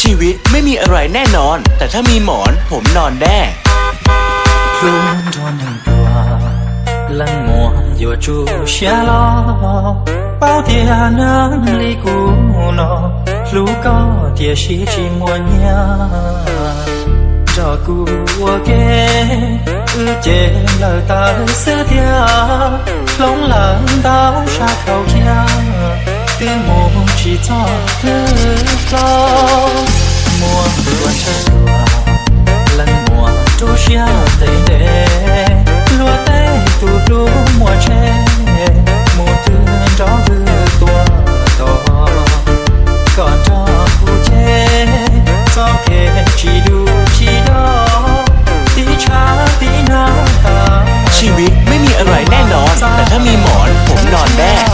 ชีวิตไม่มีอะไรแน่นอน แต่ถ้ามีหมอนผมนอนแน่รวมทวนหนึ่งตัวลังมัวอยู่จูเชียลอเป้าเตียนลีกูนอลูกก็เตียชีชิงวันยจอกูวเกอือเจลตาเสีอเทียหลงหลังดาวชาเขาเคียเตือนมองชีจอเตือนลอ ม่มีอะไรแน่นอน แต่ถ้ามีหมอนผมนอนแน่